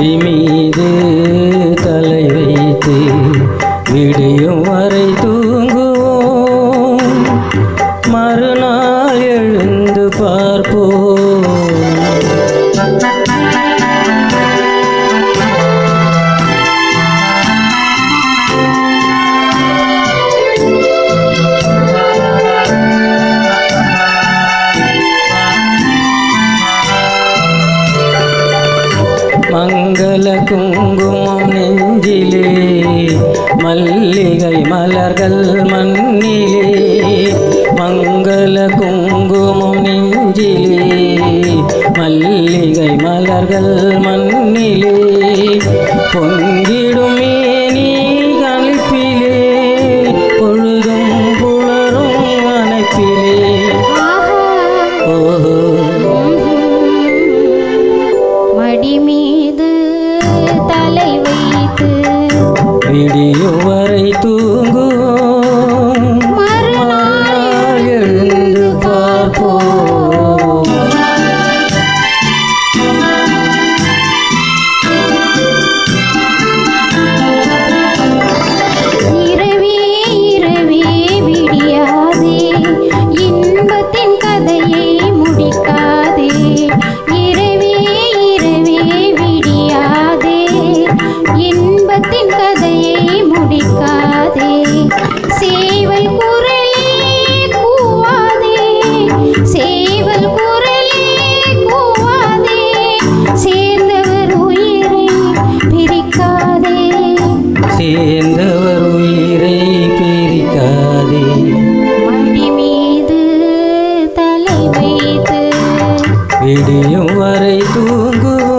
நதி மீது தலை வைத்து விடியும் வரை தூ குங்குமம் நெஞ்சிலே மல்லிகை மலர்கள் மண்ணிலே மங்கள குங்குமம் நெஞ்சிலே மல்லிகை மலர்கள் மண்ணிலே பொங்கிடும் மேனி கழிப்பிலே பொழுதும் புலரும் அணைப்பிலே. ஓஹோ. மடி மீது விடியும் வரை தூங்குவோம்.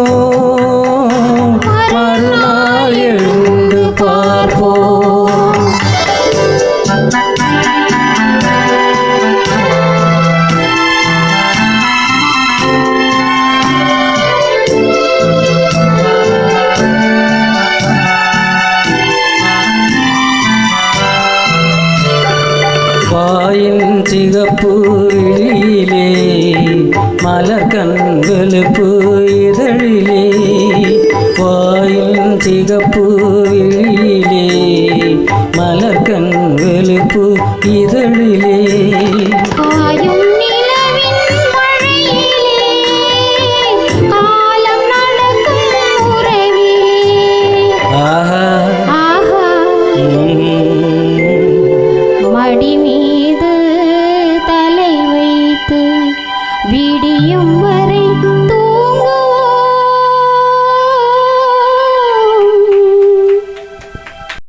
மறுநாள் எழுந்து பார்ப்போம். வாயின் சிகப்பு உறவிலே. ஆஹா. ஆஹா. உம். மடி மீது தலை வைத்து விடியும் வரை